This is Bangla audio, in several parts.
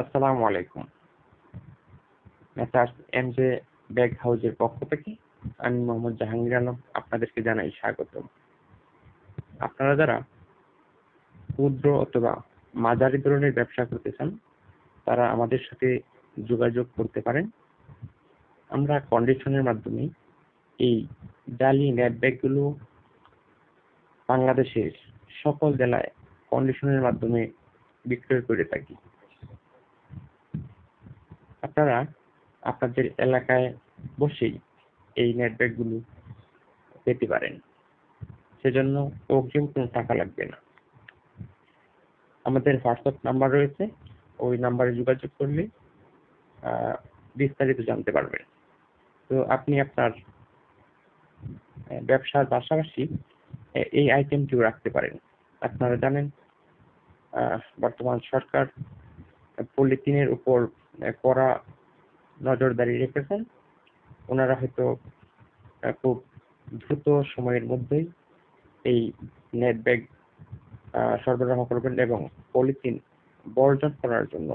আসসালামু আলাইকুম। মেসার্স এম জে ব্যাগ হাউজের পক্ষ থেকে আমি মোহাম্মদ জাহাঙ্গীর আলম আপনাদেরকে জানাই স্বাগতম। আপনারা যারা ক্ষুদ্র অথবা মাঝারি ধরনের ব্যবসা করতে চান, তারা আমাদের সাথে যোগাযোগ করতে পারেন। আমরা কন্ডিশনের মাধ্যমে এই জালি নেট ব্যাগগুলো বাংলাদেশের সকল জেলায় কন্ডিশনের মাধ্যমে বিক্রয় করে থাকি। আপনারা আপনাদের এলাকায় বসেই এই নেট ব্যাগগুলো পেতে পারেন। সেজন্য অগ্রিম কোনো টাকা লাগবে না। আমাদের হোয়াটসঅ্যাপ নাম্বার রয়েছে, ওই নাম্বারে যোগাযোগ করলে বিস্তারিত জানতে পারবেন। তো আপনি আপনার ব্যবসার পাশাপাশি এই আইটেমটিও রাখতে পারেন। আপনারা জানেন বর্তমান সরকার পলিথিনের উপর কড়া নজরদারি রেখেছেন। ওনারা হয়তো খুব দ্রুত সময়ের মধ্যেই এই নেট ব্যাগ সরবরাহ করবেন এবং পলিথিন বর্জন করার জন্য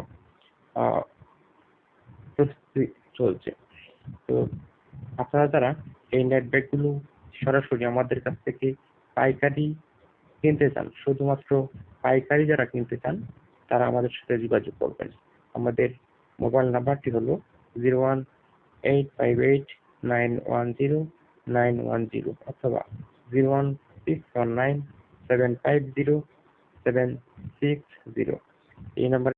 প্রস্তুতি চলছে। তো আপনারা যারা এই নেট ব্যাগগুলো সরাসরি আমাদের কাছ থেকে পাইকারি কিনতে চান, শুধুমাত্র পাইকারি যারা কিনতে চান, তারা আমাদের সাথে যোগাযোগ করবেন। আমাদের মোবাইল নাম্বারটি হলো zero one eight five eight nine one zero nine one zero অথবা zero one six one nine seven five zero seven six zero এই নাম্বার